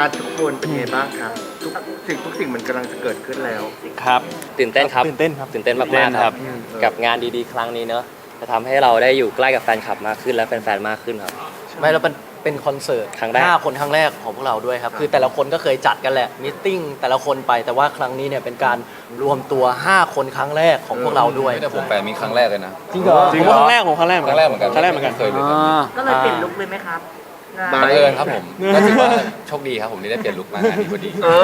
อาทุกคนเป็นไงบ้างครับทุกสิ่งทุกสิ่งมันกำลังจะเกิดขึ้นแล้ว ครับตื่นเต้นครับตื่นเต้นครับตื่นเต้นตื่นเต้มากนๆคครัรับ บ กับงานดีๆ ครั้งนี้เนอะจะทำให้เราได้อยู่ใกล้กับแฟนคลับมากขึ้นและแฟนๆมากขึ้นครับ ไม่แล้วเป็นเป็นคอนเสิร์ตครั้งแรก ห้าคนครั้งแรกของพวกเราด้วยครับ คือแต่ละคนก็เคยจัดกันแหละมิทติ้งแต่ละคนไปแต่ว่าครั้งนี้เนี่ยเป็นการรวมตัว 5 คนครั้งแรกของพวกเราด้วยแต่ผมแฟนมีครั้งแรกเลยนะ จริงเหรอ ผมว่าครั้งแรกผมครั้งแรกครั้งแรกเหมือนกัน ครั้งแรกเหมือนกัน เคยเลยครับ ก็เลยเปลี่ยนลุคเลยไหมครับ งานมาบังเอิญครับผมก็ถือว่าโชคดีครับผมที่ได้เปลี่ยนลุคมางานนี้พอดีเออ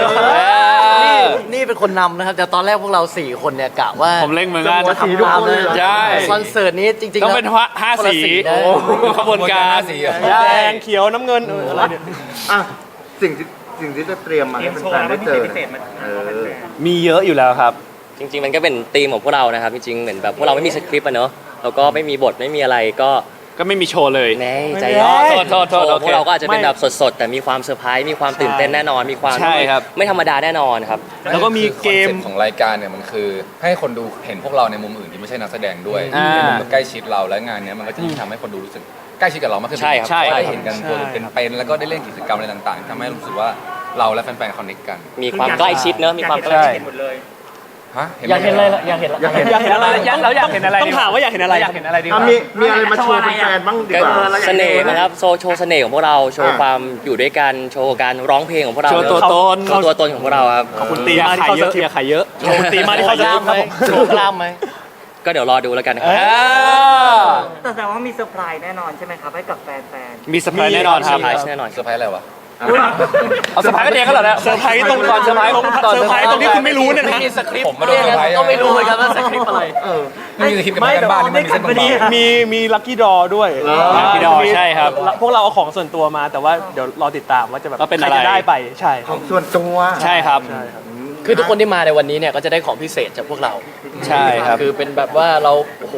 นี่นี่เป็นคนนำนะครับ แต่ตอนแรกพวกเรา 4 คนเนี่ยกะว่าผมเล่งเหมือนกัน จะทำตามเลยใช่ คอนเสิร์ตนี้จริงๆต้องเป็นแล้วห้าห้าคนละสีสีนะ ขบวนการขบวนการห้าสีเหรอ แดงเขียวน้ำเงินเอออะไรเนี่ย อะสิ่งที่สิ่งที่จะเตรียมมาให้แฟนๆได้เจอเออ มีเยอะอยู่แล้วครับ จริงๆ มันก็เป็นธีมของพวกเรานะครับ จริงๆ เหมือนแบบพวกเราไม่มีสคริปต์อะเนอะแล้วก็ไม่มีบทไม่มีอะไรก็ ก็ไม่มีโชว์เลยแน่ใจไม่ได้โทษโทษโทษโอเคพวกเราก็อาจจะเป็นไม่แบบสดๆ แต่มีความเซอร์ไพรส์มีความตื่นเต้นแน่นอน มีความใช่ครับ ไม่ธรรมดาแน่นอนครับ แล้วก็มีเกม คอนซ็ปต์ของรายการเนี่ยมันคือ ให้คนดูเห็นพวกเราในมุมอื่นที่ไม่ใช่นักแสดงด้วยอ่าในมุมแบบใกล้ชิดเราและงานเนี้ยมันก็จะยิ่งทำให้คนดูรู้สึกใกล้ชิดกับเรามากขึ้นใช่ครับใช่ใช่ได้เห็นกันตัวใช่เป็นๆแล้วก็ได้เล่นกิจกรรมอะไรต่างๆทำให้รู้สึกว่าเราและแฟนๆคอนเนคกัน มีความใกล้ชิดเนอะมีความใกล้ชิด ฮะอยากเห็นอะไรล่ะอยากเห็นอยากเห็น อยากเห็นอะไรเราอยากเห็นอะไรต้องถามว่าอยากเห็นอะไรอยากเห็นอะไรดีอะมีมีอะไรมาโชว์แฟนๆบ้างดีก็กว่าเสน่ห์นะครับโชว์โชว์เสน่ห์ของพวกเราโชว์อ่าความอยู่ด้วยกันโชว์การร้องเพลงของพวกเราโชว์ตัวตนโชว์ตัวตนของพวกเราครับขอบคุณตีมาที่เขาจะอยากขายเยอะขอบคุณตีมาที่เขาจะกล้ามไหมครับผมโชว์กล้ามไหมก็เดี๋ยวรอดูแล้วกันนะคเอรับอแต่แสดงว่ามีเซอร์ไพรส์แน่นอนใช่ไหมครับให้กับแฟนมีสไพรส์แน่นอนครับเซอร์ไพรส์แน่นอนเซอร์ไพรส์อะไรวะ เอาเซอร์ไพรส์กันเองก็เหรอเนี่ยเซอร์ไพรส์ตรงก่อนเซอร์ไพรส์ตรงเซอร์ไพรส์ตรงที่คุณไม่รู้เนี่ยนะไม่มีสคริปต์ผมมาโดนเซอร์ไพรส์ก็ไม่รู้เหมือนกันว่าสคริปต์อะไรเออไม่มีสคริปต์กับการบ้านนี่มันมีเส้นบางๆมีมีลัคกี้ดอด้วยเหรอลัคกี้ดอใช่ครับ พวกเราเอาของส่วนตัวมาแต่ว่าเดี๋ยวรอติดตามว่าจะแบบว่าเป็นอะไรใคจได้ไปใช่คขรัอบงส่วนตัวใช่ครับใช่ครับคือทุกคนที่มาในวันนี้เนี่ยก็จะได้ของพิเศษจากพวกเรา ใช่ครับ คือเป็นแบบว่าเราโอ้โห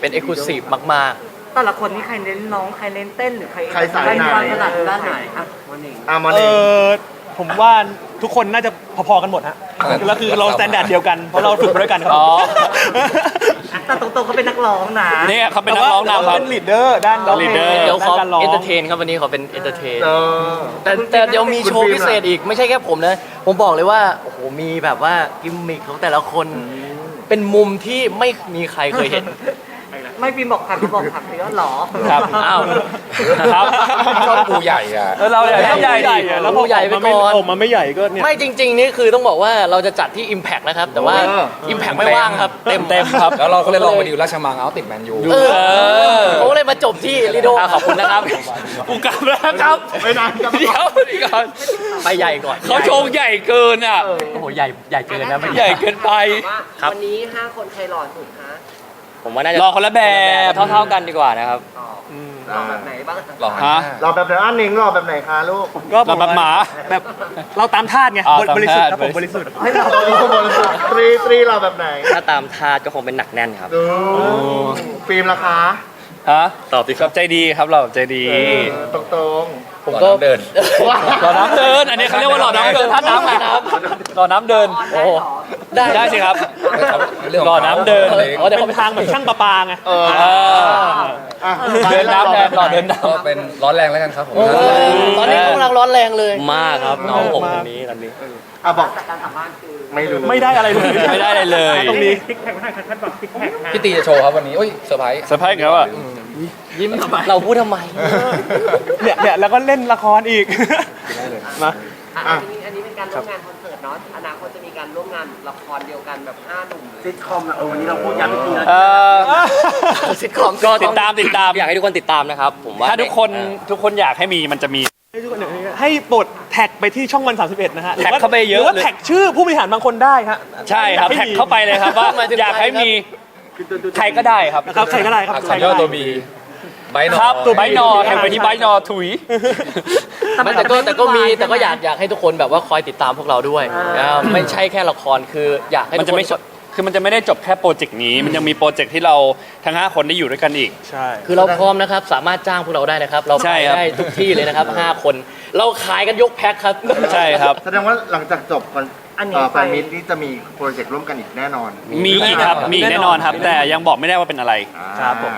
เป็นเอกลูซีฟมากๆ แต่ละคนนี่ใครเน้นร้องใครเน้นเต้นหรือใครใครสายไหน ใครถนัดด้านไหนอะวันนี้อะมาเอเลยอผมว่าทุกคนน่าจะพอๆกันหมดฮะแล้วคือเราสแตนดาร์ดเดียวกันเพราะเราฝึกมาด้วยกันครับอ๋อ แต่ตรงๆเขาเป็นนักร้องนะเนี่ยเขาเป็นนักร้องนำครับ เป็นลีดเดอร์ด้านร้องเพลง leader ๆเดี๋ยวขอด้านการร้อง เอนเตอร์เทนครับวันนี้ขอเป็นเอนเตอร์เทน เออ แต่แต่เดี๋ยวมีโชว์พิเศษอีกไม่ใช่แค่ผมนะ ผมบอกเลยว่าโอ้โหมีแบบว่ากิมมิคของแต่ละคน เป็นมุมที่ไม่มีใครเคยเห็น ไม่พิมพ์บอกผักบอกผักเสือหรอครับอ้าวครับชอบปูใหญ่อะเออเราอยากให้ใหญ่ใหญ่ดิอะแล้วพอใหญ่ออกไปมาไม่ก่อนออกมาไม่ใหญ่ก็เนี่ย ไม่จริง ๆ นี่คือต้องบอกว่าเราจะจัดที่ Impact นะครับ แต่ว่าเออ Impact ไม่ว่างครับ เต็มเต็มครับ แล้วเราก็เลยลองไปดิวราชมังเอาติดแมนยูเออเออผมก็เลยมาจบที่ลิโดอะขอบคุณนะครับกูกลับแล้วครับไม่นานครับเดี๋ยวเดียวก่อนไปใหญ่ก่อนเขาโชว์ใหญ่เกินอะโอ้โหใหญ่ใหญ่เกินนะไม่ใหญ่เกินไปครับวันนี้5คนใครหล่อสุดคะ ผมว่าน่าจะรอคนละแบบ เท่าๆกันดีกว่านะครับหล่อแบบไหนบ้างหล่อหันหฮะน้าเราแบบไหนอะหนิงเราแบบไหนคะลูก ก็เราแบบหมาแบบเราตามทาสไงอ๋อบริสุทธิ์ครับตามผทาสมบริสุทธิ์ให้หล่อตรีตรีตรีเราแบบไหนถ้าตามทาสก็คงเป็นหนักแน่นครับ ดูฟิล์มราคาฮะตอบดิคครัรับบใจดีครับเราใจดีตรงตรงผมหล่ก็อน้ำเดิน หล่อน้ำเดิน อันนี้เขาเรียกว่าหล่อน้ำเดินท่าน้ำไงครับหล่อน้ำเดิน โอ้โหได้ ได้สิครับเรื่องขงหล่อน้ำเดินขาอ๋อเดี๋ยวเป็เขานไปทางแบบช่างประปาไงๆเออเออ อะเดินน้ำแทนหล่อเดินน้ก็เป็นร้อนแรงแล้วกันครับผมโอ้โหตอนนี้กำลังร้อนแรงเลยมากครับน้องผมคนนี้ตอนนี้ อะบอกจากการสัมภาษณ์คือไม่รู้ไม่ได้อะไรเลยำไม่ได้อะไรเลย ตรงนี้พี่ตีจะโชว์ครับวันนี้โอ้ยเซอร์ไพรส์เซอร์ไพรส์ครับอะยิ้มทำไมเราพูดทำไม เนี่ยเนี่ยแล้วก็เล่นละครอีกมาอะอันนี้อันนี้เป็นการร่วมงานคอนเสิร์ต เนาะอนาคตจะมีการร่วมงานละครเดียวกันแบบห้าหนุ่มซิทคอมนะเออวันนี้เราพูดย้ำอีกทีแล้วเอ่อ ซิทคอมก็ติดตามติดตาม อยากให้ทุกคนติดตามนะครับ ผมว่าถ้าทุกคนทุกคนอยากให้มีมันจะมี ให้โปรดแท็กไปที่ช่องวัน 31 นะฮะแท็กเข้าไปเยอะหรือว่าแท็กชื่อผู้บริหารบางคนได้ฮะใช่ครับอยแท็กมีเข้าไปเลยครับว่าอยากให้มีใครก็ได้ครับนะครับใครก็ได้ครับอักษใครรก็ย่อได้ ตัวบีไบโนครับตัว ไบนอแท็กไปที่ไบนอถุย ไม่แต่ก็แต่ก็มีแต่ก็อยากอยากให้ทุกคนแบบว่าคอยติดตามพวกเราด้วยอ่าไม่ใช่แค่ละครคืออยากให้มันทุกจะคนไม่จบคือมันจะไม่ได้จบแค่โปรเจกต์นี้ มันยังมีโปรเจกต์ที่เราทั้ง 5 คนได้อยู่ด้วยกันอีก ใช่ คือเราพร้อมนะครับ สามารถจ้างพวกเราได้นะครับ เราใช่ขายครับ ได้ทุกที่เลยนะครับ 5 คน เราขายกันยกแพ็คครับ ใช่ครับ แสดงว่าหลังจากจบคอนอันนี้เอ่อไป แฟนมิตนี่จะมีโปรเจกต์ร่วมกันอีกแน่นอนมีอีกครับ มีอีกแน่นอนครับ แต่ยังบอกไม่ได้ว่าเป็นอะไร ครับผม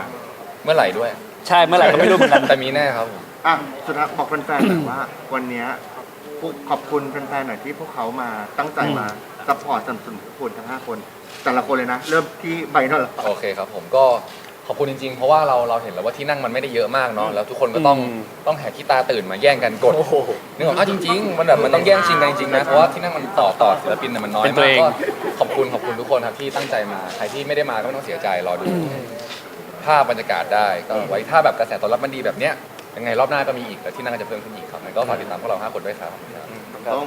เมื่อไหร่ด้วย ใช่เมื่อไหร่ก็ไม่รู้เหมือนกัน แต่มีแน่ครับผม อะสุดท้ายบอกแฟนๆหน่อยว่า วันเนี้ยพูดขอบคุณแฟนๆหน่อยที่พวกเขามาตั้งใจมาซัพพอร์ตสนับสนุนพวกคุณทั้งห้าคน แต่ละคนเลยนะ เริ่มที่ใบหนั่นแหละ โอเคครับผมก็ขอบคุณจริงๆ เพราะว่าเราเราเห็นแล้วว่าที่นั่งมันไม่ได้เยอะมากเนาะแล้วทุกคนก็ต้องอืมต้องแหกขี้ตาตื่นมาแย่งกันกดโอ้โหนึกออกอ้าวจริง ๆ มันแบบมันต้องแย่งชิงกันจริงๆนะเพราะว่าที่นั่งมันต่อต่อศิลปินน่ะมันน้อยเป็นตัมาวกเองก็ขอบคุณขอบคุณทุกคนครับที่ตั้งใจมาใครที่ไม่ได้มาก็ไม่ต้องเสียใจรอดูภาพบรรยากาศได้ก็ไว้ถ้าแบบกระแสตอบรับมันดีแบบเนี้ย ยังไงรอบหน้าก็มีอีกแต่ที่นั่งก็จะเพิ่มขึ้นอีกครับงั้นก็ฝากติดตามพวกเราห้าคนด้วยครับ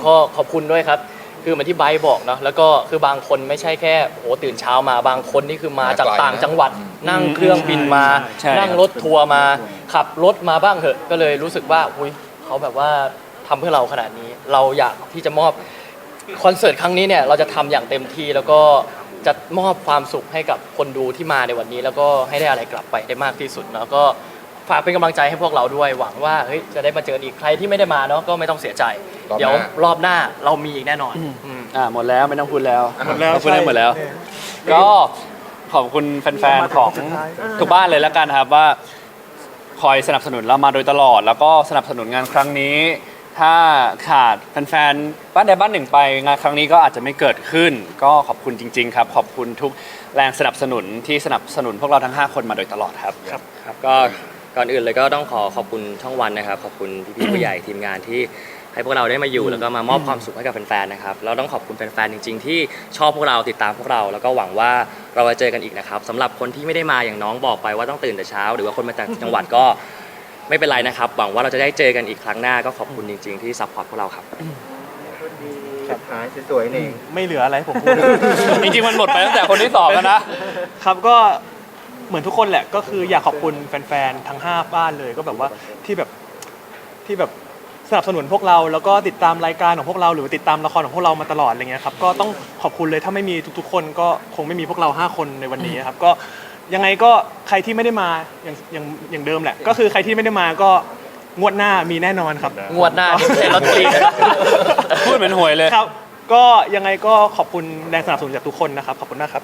ก็ขอบคุณด้วยครับ คือเหมือนที่ไบร์ทบอกเนาะแล้วก็คือบางคนไม่ใช่แค่โอ้โหตื่นเช้ามาบางคนนี่คือมาจากมาไกลนะ ต่างจังหวัด นั่งเครื่องบินมา ใช่นั่งรถทัวร์มา ขับรถมาบ้างเถอะ ก็เลยรู้สึกว่าอุยเขาแบบว่าทำเพื่อเราขนาดนี้ เราอยากที่จะมอบคอนเสิร์ตครั้งนี้เนี่ยเราจะทำอย่างเต็มที่แล้วก็จะมอบความสุขให้กับคนดูที่มาในวันนี้ แล้วก็ให้ได้อะไรกลับไปได้มากที่สุดแล้วก็ ฝากเป็นกำลังใจให้พวกเราด้วยหวังว่าเฮ้ยจะได้มาเจอกันอีกใครที่ไม่ได้มาเนาะก็ไม่ต้องเสียใจ รอบหน้า เดี๋ยวรอบหน้าเรามีอีกแน่นอนอืมอืมอ่าหมดแล้วไม่ต้องพูดแล้วหมดแล้วพูดได้ใช่หมดแล้วก็ขอบคุณแฟนๆของทุกบ้านเลยแล้วกันครับว่า คอยสนับสนุนเรามาโดยตลอด แล้วก็สนับสนุนงานครั้งนี้ ถ้าขาดแฟนๆบ้านใดบ้านหนึ่งไป งานครั้งนี้ก็อาจจะไม่เกิดขึ้น ก็ขอบคุณจริง ๆ ครับ ขอบคุณทุกแรงสนับสนุนที่สนับสนุนพวกเราทั้ง 5 คนมาโดยตลอดครับ ครับก็ ก่อนอื่นเลยก็ต้องขอขอบคุณช่องวันนะครับ ขอบคุณพี่ๆผู้ใหญ่ทีมงานที่ให้พวกเราได้มาอยู่แล้วก็มามอบความสุขให้กับแฟนๆนะครับเราต้องขอบคุณแฟนๆจริง ๆ ที่ชอบพวกเราติดตามพวกเรา แล้วก็หวังว่าเราจะเจอกันอีกนะครับสำหรับคนที่ไม่ได้มาอย่างน้องบอกไปว่าต้องตื่นแต่เช้า หรือว่าคนมาจากจังหวัดก็ไม่เป็นไรนะครับ หวังว่าเราจะได้เจอกันอีกครั้งหน้าก็ขอบคุณจริง ๆ ที่ซัพพอร์ตพวกเราครับ สุดท้ายสวยๆนี่ ไม่เหลืออะไรให้ผมพูด จริงๆมันหมดไปตั้งแต่คนที่สองแล้วนะครับก็ เหมือนทุกคนแหละก็คืออยากขอบคุณแฟนๆทั้ง 5 บ้านเลยก็แบบว่าที่แบบที่แบบสนับสนุนพวกเรา แล้วก็ติดตามรายการของพวกเรา หรือติดตามละครของพวกเรามาตลอดอะไรเงี้ยครับก็ต้องขอบคุณเลยถ้าไม่มีทุกๆ คนก็คงไม่มีพวกเรา 5 คนในวันนี้ครับก็ยังไงก็ใครที่ไม่ได้มาอย่างอย่างอย่างเดิมแหละ ก็คือใครที่ไม่ได้มาก็งวดหน้ามีแน่นอนครับ งวดหน้าที่ไม่ใช่ลอตเตอรี่ พูดเหมือนหวยเลย ครับ ก็ยังไงก็ขอบคุณแรงสนับสนุนจากทุกคนนะครับ ขอบคุณมากครับ